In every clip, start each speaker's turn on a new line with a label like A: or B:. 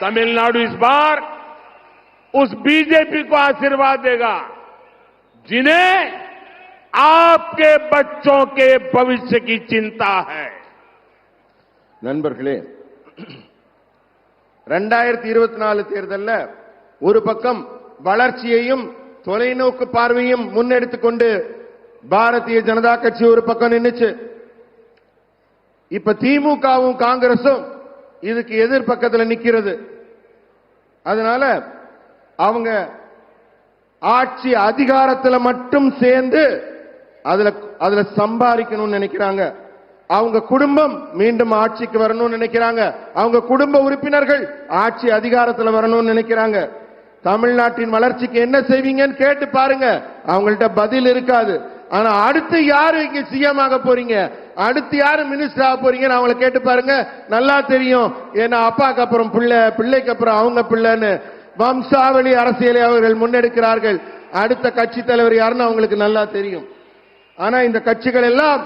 A: तमिलनाडु इस बार उस बीजेपी को आशीर्वाद देगा जिन्हें आपके बच्चों के भविष्य की चिंता है
B: நண்பர்களே ரெண்டாயிரத்தி இருபத்தி நாலு தேர்தல்ல ஒரு பக்கம் வளர்ச்சியையும் தொலைநோக்கு பார்வையும் முன்னெடுத்துக் கொண்டு பாரதிய ஜனதா கட்சி ஒரு பக்கம் நின்னுச்சு இப்ப திமுகவும் காங்கிரசும் இதுக்கு எதிர்பக்கத்துல நிற்கிறது அதனால அவங்க ஆட்சி அதிகாரத்தில் மட்டும் சேர்ந்து அதுல அதுல சம்பாதிக்கணும்னு நினைக்கிறாங்க. அவங்க குடும்பம் மீண்டும் ஆட்சிக்கு வரணும்னு நினைக்கிறாங்க. அவங்க குடும்ப உறுப்பினர்கள் ஆட்சி அதிகாரத்தில் வரணும்னு நினைக்கிறாங்க. தமிழ்நாட்டின் வளர்ச்சிக்கு என்ன செய்வீங்கன்னு கேட்டு பாருங்க. அவங்கள்ட்ட பதில் இருக்காது. ஆனா அடுத்து யாரு இங்க சிஎம் ஆக போறீங்க? அடுத்து யாரு மினிஸ்டர் ஆக போறீங்கன்னு அவங்கள கேட்டு பாருங்க. நல்லா தெரியும். ஏன்னா அப்பாக்கு அப்புறம் பிள்ளை பிள்ளைக்கு அப்புறம் அவங்க பிள்ளைன்னு வம்சாவளி அரசியலை அவர்கள் முன்னெடுக்கிறார்கள். அடுத்த கட்சி தலைவர் யாருன்னு அவங்களுக்கு நல்லா தெரியும். ஆனா இந்த கட்சிகள் எல்லாம்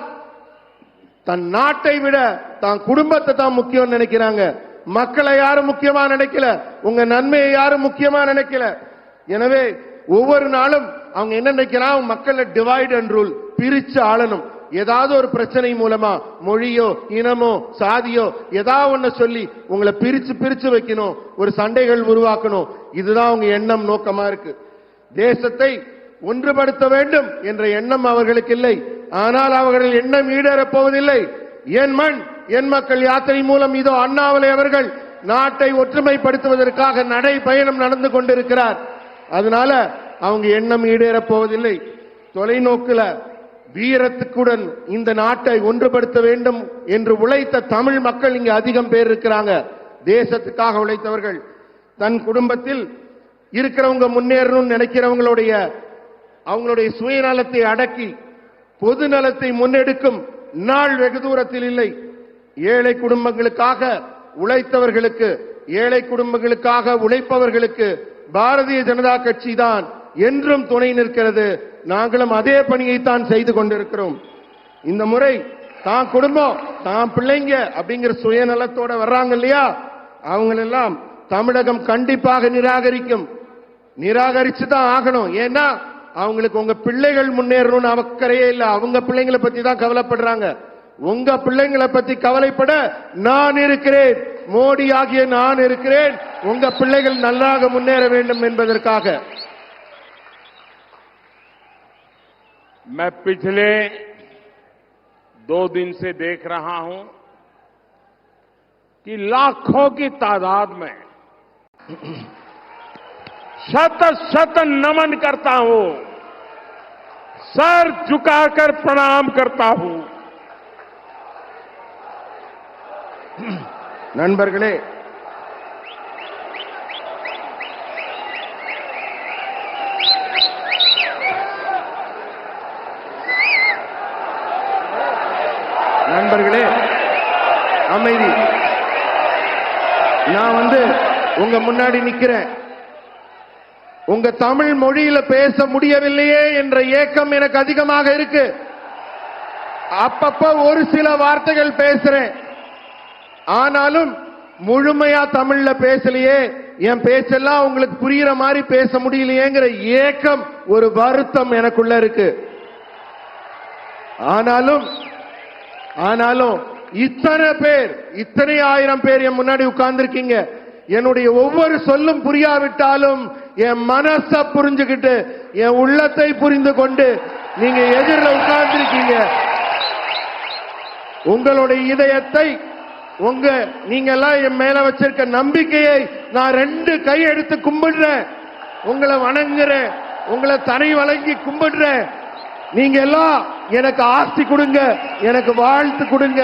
B: தன் நாட்டை விட தான் குடும்பத்தை தான் முக்கியம் நினைக்கிறாங்க. மக்களை யாரும் முக்கியமா நினைக்கல? உங்க நன்மையை யாரும் முக்கியமா நினைக்கல? எனவே ஒவ்வொரு நாளும் அவங்க என்ன நினைக்கிறான் மக்களை டிவைட் அண்ட் ரூல் பிரிச்சு ஆளணும். ஏதாவது ஒரு பிரச்சனை மூலமா மொழியோ இனமோ சாதியோ ஏதாவது ஒண்ணு சொல்லி உங்களை பிரிச்சு பிரிச்சு வைக்கணும் ஒரு சண்டைகள் உருவாக்கணும். இதுதான் அவங்க எண்ணம் நோக்கமா இருக்கு. தேசத்தை ஒன்றுபடுத்த வேண்டும் என்ற எண்ணம் அவர்களுக்கு இல்லை. ஆனால் அவர்கள் எண்ணம் ஈடேறப் போவதில்லை. என் மண் என் மக்கள் யாத்திரை மூலம் இதோ அண்ணாமலை அவர்கள் நாட்டை ஒற்றுமைப்படுத்துவதற்காக நடை பயணம் நடந்து கொண்டிருக்கிறார். அதனால அவங்க எண்ணம் ஈடேறப் போவதில்லை. தொலைநோக்குல வீரத்துக்குடன் இந்த நாட்டை ஒன்றுபடுத்த வேண்டும் என்று உழைத்த தமிழ் மக்கள் இங்கே அதிகம் பேர் இருக்கிறாங்க. தேசத்துக்காக உழைத்தவர்கள். தன் குடும்பத்தில் இருக்கிறவங்க முன்னேறணும்னு நினைக்கிறவங்களுடைய அவங்களுடைய சுயநலத்தை அடக்கி பொது நலத்தை முன்னெடுக்கும் நாள் வெகு தூரத்தில் இல்லை. ஏழை குடும்பங்களுக்காக உழைத்தவர்களுக்கு ஏழை குடும்பங்களுக்காக உழைப்பவர்களுக்கு பாரதிய ஜனதா கட்சி தான் என்றும் துணை நிற்கிறது. நாங்களும் அதே பணியைத்தான் செய்து கொண்டிருக்கிறோம். இந்த முறை தான் குடும்பம் தான் பிள்ளைங்க அப்படிங்கிற சுயநலத்தோட வர்றாங்க இல்லையா? அவங்களெல்லாம் தமிழகம் கண்டிப்பாக நிராகரிக்கும். நிராகரிச்சு தான் ஆகணும். ஏன்னா அவங்களுக்கு உங்க பிள்ளைகள் முன்னேறணும்னு அக்கறையே இல்லை. அவங்க பிள்ளைங்களை பத்தி தான் கவலைப்படுறாங்க. உங்க பிள்ளைங்களை பத்தி கவலைப்பட நான் இருக்கிறேன். மோடி ஆகிய நான் இருக்கிறேன். உங்க பிள்ளைகள் நல்லாக முன்னேற வேண்டும் என்பதற்காக.
A: मैं पिछले दो दिन से देख रहा हूँ कि लाखों की तादाद में शत शत नमन करता हूँ, सर झुकाकर प्रणाम करता हूँ।
B: नन्बर्गले நான் வந்து உங்க முன்னாடி நிக்கிறேன். உங்க தமிழ் மொழியில பேச முடியவில்லையே என்ற ஏக்கம் எனக்கு அதிகமாக இருக்கு. அப்பப்ப ஒரு சில வார்த்தைகள் பேசுறேன். ஆனாலும் முழுமையா தமிழ்ல பேசலையே என் பேச்செல்லாம் உங்களுக்கு புரியுற மாதிரி பேச முடியலையேங்கிற ஏக்கம் ஒரு வருத்தம் எனக்குள்ள இருக்கு. ஆனாலும் ஆனாலும் இத்தனை பேர் இத்தனை ஆயிரம் பேர் என் முன்னாடி உட்கார்ந்துருக்கீங்க. என்னுடைய ஒவ்வொரு சொல்லும் புரியாவிட்டாலும் என் மனச புரிஞ்சுக்கிட்டு என் உள்ளத்தை புரிந்து கொண்டு நீங்க எதிரில் உட்கார்ந்துருக்கீங்க. உங்களுடைய இதயத்தை உங்க நீங்க எல்லாம் என் மேல வச்சிருக்க நம்பிக்கையை நான் ரெண்டு கை எடுத்து கும்பிடுறேன். உங்களை வணங்குறேன். உங்களை தனி வழங்கி கும்பிடுறேன். நீங்க எல்லாம் எனக்கு ஆஸ்தி கொடுங்க. எனக்கு வாழ்த்து கொடுங்க.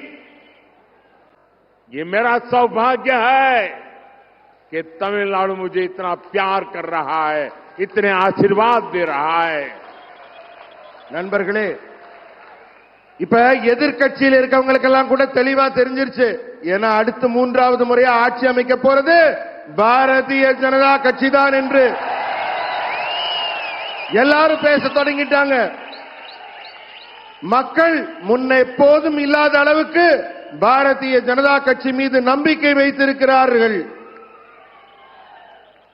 A: ये मेरा सौभाग्य है कि तमिलनाडु मुझे इतना प्यार कर रहा है इतने आशीर्वाद दे रहा है
B: நண்பர்களே இப்ப எதிர்க்கட்சியில் இருக்கவங்களுக்கெல்லாம் கூட தெளிவா தெரிஞ்சிருச்சு ஏன்னா அடுத்து மூன்றாவது முறையா ஆட்சி அமைக்க போறது பாரதிய ஜனதா கட்சி தான் என்று எல்லாரும் பேச தொடங்கிட்டாங்க மக்கள் முன்ன எப்போதும் இல்லாத அளவுக்கு பாரதிய ஜனதா கட்சி மீது நம்பிக்கை வைத்திருக்கிறார்கள்.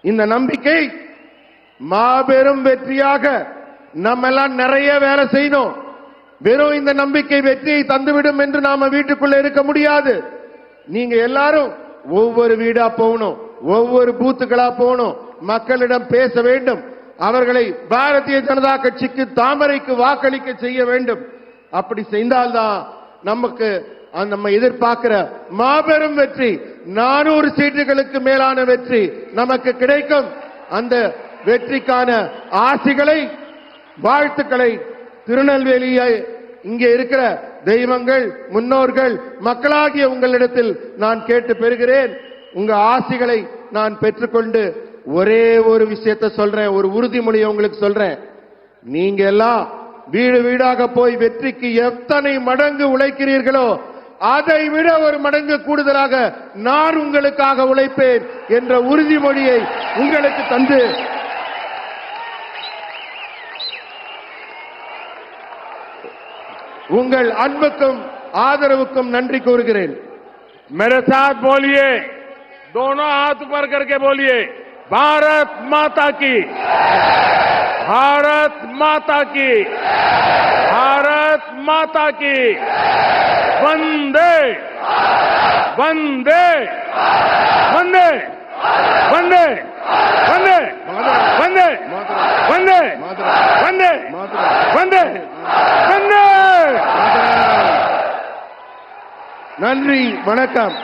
B: இந்த நம்பிக்கை மாபெரும் வெற்றியாக நம்ம எல்லாம் நிறைய வேலை செய்யணும். வெறும் இந்த நம்பிக்கை வெற்றியை தந்துவிடும் என்று நாம வீட்டுக்குள்ள இருக்க முடியாது. நீங்க எல்லாரும் ஒவ்வொரு வீடா போகணும் ஒவ்வொரு பூத்துக்களா போகணும் மக்களிடம் பேச வேண்டும் அவர்களை பாரதிய ஜனதா கட்சிக்கு தாமரைக்கு வாக்களிக்க செய்ய வேண்டும். அப்படி செய்தால்தான் நமக்கு நம்ம எதிர்பார்க்கிற மாபெரும் வெற்றி நானூறு சீட்டுகளுக்கு மேலான வெற்றி நமக்கு கிடைக்கும். அந்த வெற்றிக்கான ஆசிகளை வாழ்த்துக்களை திருநெல்வேலியை இங்கே இருக்கிற தெய்வங்கள் முன்னோர்கள் மக்களாகிய உங்களிடத்தில் நான் கேட்டு பெறுகிறேன். உங்க ஆசிகளை நான் பெற்றுக்கொண்டு ஒரே ஒரு விஷயத்தை சொல்றேன் ஒரு உறுதிமொழியை உங்களுக்கு சொல்றேன். நீங்க எல்லாம் வீடு வீடாக போய் வெற்றிக்கு எத்தனை மடங்கு உழைக்கிறீர்களோ அதை விட ஒரு மடங்கு கூடுதலாக நான் உங்களுக்காக உழைப்பேன் என்ற உறுதிமொழியை உங்களுக்கு தந்து உங்கள் அன்புக்கும் ஆதரவுக்கும் நன்றி கூறுகிறேன்
A: मेरे साथ बोलिए दोनों हाथ ऊपर करके बोलिए भारत माता की भारत माता की भारत माता की वंदे वंदे वंदे वंदे वंदे वंदे वंदे वंदे वंदे वंदे
B: நன்றி வணக்கம்